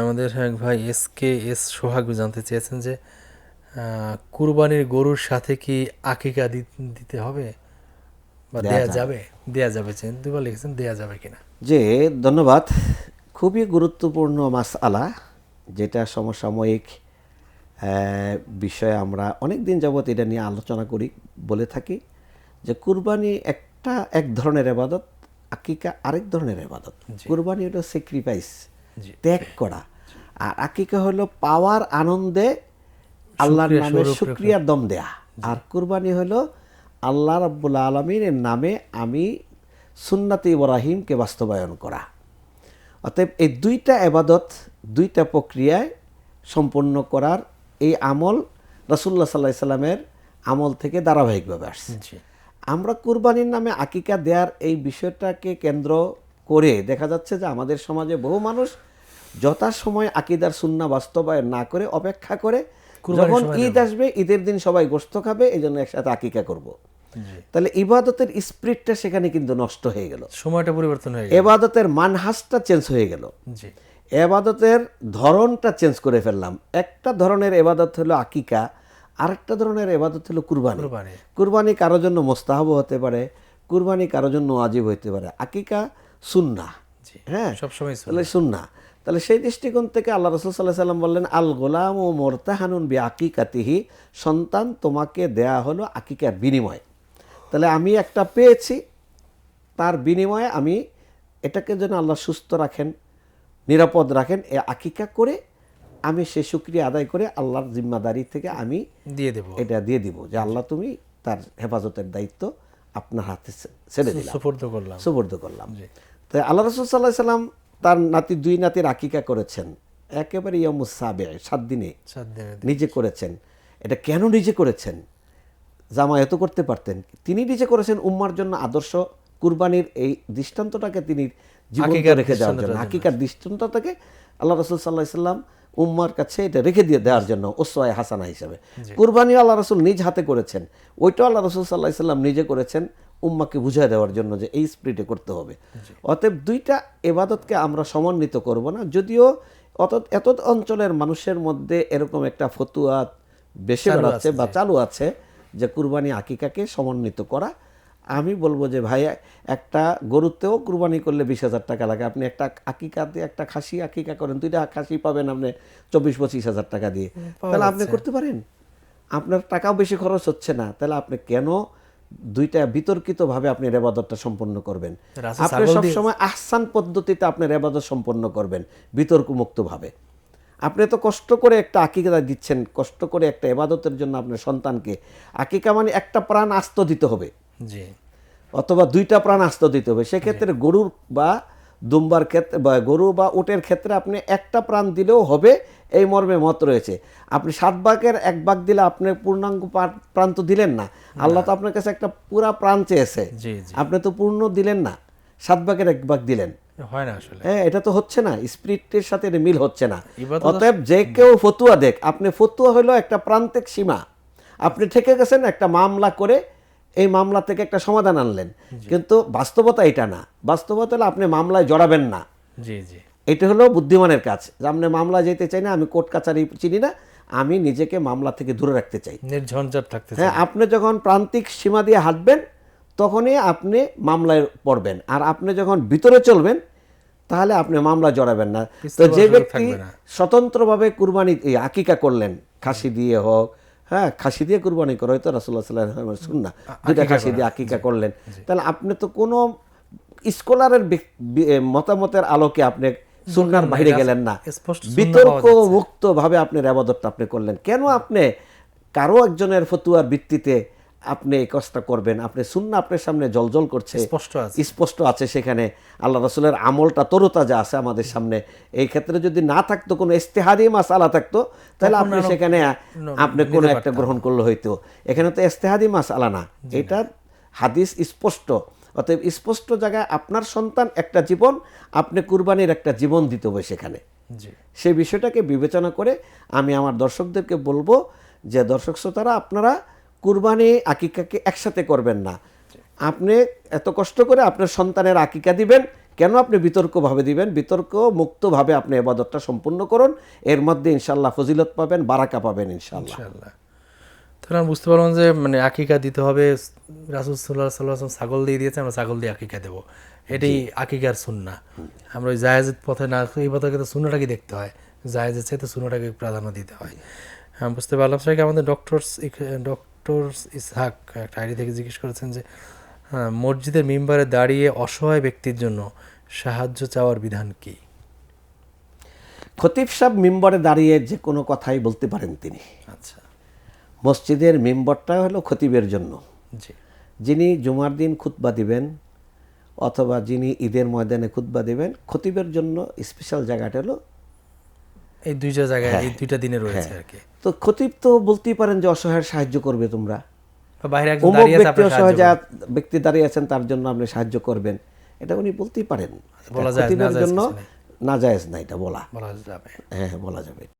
আমাদের এক ভাই এস কে এস সোহাগ জানতে চেয়েছেন যে কুরবানির গরুর সাথে কি আকিকা দিতে হবে? বা দেয়া যাবে। দেয়া যাবে দুবার লিখেছেন দেয়া যাবে কিনা যে ধন্যবাদ। খুবই গুরুত্বপূর্ণ মাস আলা যেটা সমসাময়িক বিষয়ে আমরা অনেক দিন যাবৎ এটা নিয়ে আলোচনা করি বলে থাকি যে কুরবানি একটা এক ধরনের এবাদত আকিকা আরেক ধরনের এবাদত। কুরবানি হলো স্যাক্রিফাইস। ত্যাগ করা। আর আকিকা হলো পাওয়ার আনন্দে আল্লাহর নামে স্বরূপ শুক্রিয়ার দম দেয়া। আর কুরবানি হলো আল্লাহ রাব্বুল আলমিনের নামে আমি সুন্নাতে ইব্রাহিমকে বাস্তবায়ন করা। অতএব এই দুইটা এবাদত দুইটা প্রক্রিয়ায় সম্পন্ন করার এই আমল রাসুল্লাহ সাল্লাহ সাল্লামের আমল থেকে ধারাবাহিকভাবে আসছে। আমরা কুরবানির নামে আকিকা দেওয়ার এই বিষয়টাকে কেন্দ্র করে দেখা যাচ্ছে যে আমাদের সমাজে বহু মানুষ যথাসময় আকিদার সুন্না বাস্তবায়ন না করে অপেক্ষা করে যখন ঈদ আসবে ঈদের দিন সবাই গোস্ত খাবে এই জন্য একসাথে আকিকা করব। তাহলে ইবাদতের স্পিরিটটা সেখানে কিন্তু নষ্ট হয়ে গেল। সময়টা পরিবর্তন হয়ে গেল। এবাদতের মানহাসটা চেঞ্জ হয়ে গেল। এবাদতের ধরনটা চেঞ্জ করে ফেললাম। একটা ধরনের এবাদত হলো আকিকা আরেকটা ধরনের এবাদত হলো কুরবানি। কুরবানি। কারোর জন্য মোস্তাহাব হতে পারে কুরবানি কারোর জন্য আজীব হতে পারে। আকিকা সুন্না হ্যাঁ সবসময় তাহলে সুন্না তাহলে সেই দৃষ্টিকোণ থেকে আল্লাহ রসুল সাল্লাহ সাল্লাম বললেন আল গোলাম ও মোরতাহানুন বি আকিকাতিহি সন্তান তোমাকে দেয়া হলো আকিকার বিনিময়। তাহলে আমি একটা পেয়েছি তার বিনিময়ে আমি এটাকে যেন আল্লাহ সুস্থ রাখেন নিরাপদ রাখেন এ আকিকা করে আমি সে সুক্রিয়া আদায় করে আল্লাহর জিম্মাদারি থেকে আমি দিয়ে দেবো। এটা দিয়ে দিব যে আল্লাহ তুমি তার হেফাজতের দায়িত্ব আপনার হাতে ছেড়ে দিলাম। সুপর্দ করলাম। সুবর্দ করলাম। তাই আল্লাহ রসুল সাল্লাহ সাল্লাম তার নাতি দুই নাতির আকিকা করেছেন। একেবারে ইয়মুসাবে সাত দিনে। সাত দিন। নিজে করেছেন। এটা কেন নিজে করেছেন? জামায়াত করতে পারতেন। তিনি নিজে করেছেন উম্মার জন্য আদর্শ। কুরবানির এই দৃষ্টান্তটাকে তিনি হাকিকার রেখে দেওয়ার জন্য। হাকিকার দৃষ্টান্তটাকে আল্লাহ রসুল সাল্লাহ সাল্লাম উম্মার কাছে এটা রেখে দিয়ে দেওয়ার জন্য ওসওয়ায় হাসানা হিসাবে। কুরবানি আল্লাহ রসুল নিজ হাতে করেছেন। ওইটাও আল্লাহ রসুল সাল্লাহ সাল্লাম নিজে করেছেন। উম্মাকে বুঝিয়ে দেওয়ার জন্য যে এই স্পিরিটে করতে হবে। অতএব দুইটা এবাদতকে আমরা সমন্বিত করব না। যদিও অত এত অঞ্চলের মানুষের মধ্যে এরকম একটা ফতুয়া বেশি বেড়াচ্ছে আছে, বা চালু আছে যে কুরবানি আকিকাকে সমন্বিত করা। আমি বলব যে ভাই একটা গরুতেও কুরবানি করলে বিশ হাজার টাকা লাগে। আপনি একটা আকিকাতে একটা খাসি আকিকা করেন দুইটা খাসি পাবেন আপনি চব্বিশ পঁচিশ হাজার টাকা দিয়ে। তাহলে আপনি করতে পারেন। আপনার টাকাও বেশি খরচ হচ্ছে না। তাহলে আপনি কেন দুইটা বিতর্কিতভাবে আপনি রেবাদতটা সম্পন্ন করবেন। আপনি সবসময় আহসান পদ্ধতিতে আপনি রেবাদত সম্পন্ন করবেন বিতর্কমুক্তভাবে। আপনি তো কষ্ট করে একটা আকিকা দিচ্ছেন কষ্ট করে একটা এবাদতের জন্য আপনার সন্তানকে। আকিকা মানে একটা প্রাণ আস্ত দিতে হবে। জি। অথবা দুইটা প্রাণ আস্ত দিতে হবে। সেক্ষেত্রে গরুর বা দুম্বার ক্ষেত্রে বা গরু বা উটের ক্ষেত্রে আপনি একটা প্রাণ দিলেও হবে এই মর্মে মত রয়েছে। আপনি সাত ভাগের এক ভাগ দিলে আপনি পূর্ণাঙ্গ প্রাণ তো দিলেন না। আল্লাহ তো আপনার কাছে একটা পুরা প্রাণ চেয়েছে। আপনি তো পূর্ণ দিলেন না সাত ভাগের এক ভাগ দিলেন। হয় না আসলে। হ্যাঁ এটা তো হচ্ছে না স্পিরিটের সাথে এটা মিল হচ্ছে না। অতএব যে কেউ ফতুয়া দেখ আপনি ফতুয়া হলো একটা প্রান্তিক সীমা। আপনি ঠেকে গেছেন একটা মামলা করে এই মামলা থেকে একটা সমাধান আনলেন। কিন্তু বাস্তবতা এটা না। বাস্তবতা হলো আপনি মামলায় জড়াবেন না। জি জি। এটা হলো বুদ্ধিমানের কাজ। যে আপনি মামলা যেতে চাই না আমি কোর্ট কাছারি চিনি না আমি নিজেকে মামলা থেকে দূরে রাখতে চাই। নির্ঝঞ্ঝাট থাকতে হ্যাঁ আপনি যখন প্রান্তিক সীমা দিয়ে হাঁটবেন তখনই আপনি মামলায় পড়বেন। আর আপনি যখন ভিতরে চলবেন তাহলে আপনি মামলা জড়াবেন না। তো যে ব্যক্তি স্বতন্ত্রভাবে কুরবানি আকিকা করলেন খাসি দিয়ে হোক হ্যাঁ খাসি দিয়ে কুরবানি করে হয়তো রাসুল্লাহ সাল্লাহ শুননা দুইটা খাসি দিয়ে আকিকা করলেন। তাহলে আপনি তো কোনো স্কলারের মতামতের আলোকে আপনি সুন্নার বাইরে গেলেন না। বিতর্ক পাওয়া যাচ্ছে। মুক্ত ভাবে আপনি আবাদতটা আপনি করলেন। কেন আপনি কারও একজনের ফতুয়ার ভিত্তিতে আপনি এই কাজটা করবেন আপনি সুন্না আপনার সামনে জলজল করছে। স্পষ্ট আছে। স্পষ্ট আছে সেখানে। আল্লাহ রসুলের আমলটা তরতাজা আছে আমাদের সামনে। এই ক্ষেত্রে যদি না থাকতো কোনো ইস্তেহাদি মাসালা থাকতো তাহলে আপনি সেখানে আপনি কোনো একটা গ্রহণ করলে হইতো। এখানে তো ইস্তেহাদি মাসালা না। এটা হাদিস স্পষ্ট। অতএব স্পষ্ট জায়গায় আপনার সন্তান একটা জীবন আপনি কুরবানির একটা জীবন দিতে হবে সেখানে। সেই বিষয়টাকে বিবেচনা করে আমি আমার দর্শকদেরকে বলব যে দর্শক শ্রোতারা আপনারা কুরবানি আকিকাকে একসাথে করবেন না। আপনি এত কষ্ট করে আপনার সন্তানের আকিকা দিবেন কেন আপনি বিতর্কভাবে দিবেন? বিতর্ক মুক্তভাবে আপনি এবাদতটা সম্পূর্ণ করুন। এর মধ্যে ইনশাল্লাহ ফজিলত পাবেন বারাকা পাবেন ইনশাল্লাহ তাহলে আমরা বুঝতে পারলাম যে মানে আকিকা দিতে হবে রাসুল সাল্লাহ সাল্লাহ ছাগল দিয়ে দিয়েছে আমরা ছাগল দিয়ে আকিকা দেবো। এটাই আকিকার সুন্না। আমরা ওই জায়েজের পথে না এই পথে কিন্তু সুন্নাটাকে দেখতে হয়। জায়েজের চাইতে সুন্নাটাকে প্রাধান্য দিতে হয়। হ্যাঁ বুঝতে পারলাম। সেটাকে আমাদের ডক্টর ডক্টর ইসহাক একটা আইডি থেকে জিজ্ঞেস করেছেন যে হ্যাঁ, মসজিদের মেম্বারে দাঁড়িয়ে অসহায় ব্যক্তির জন্য সাহায্য চাওয়ার বিধান কি? খতিব সাহেব মেম্বরে দাঁড়িয়ে যে কোনো কথাই বলতে পারেন তিনি। আচ্ছা। মসজিদের মেম্বরটা হলো খতিবের জন্য। যিনি জুমার দিন খুতবা দিবেন অথবা যিনি ঈদের ময়দানে খুতবা দিবেন খতিবের জন্য স্পেশাল জায়গাটা হলো এই দুইটা জায়গায় এই দুইটা দিনে রয়েছে আর কি। তো খতিব তো বলতেই পারেন যে অসহায় সাহায্য করবে তোমরা। বাইরে একজন দাঁড়িয়ে ব্যক্তি অসহায় যা- ব্যক্তি দাঁড়িয়ে আছেন তার জন্য আপনি সাহায্য করবেন। এটা উনি বলতেই পারেন। বলা যায়, খতিবের জন্য না জায়েজ না এটা বলা। বলা যাবে। হ্যাঁ বলা যাবে।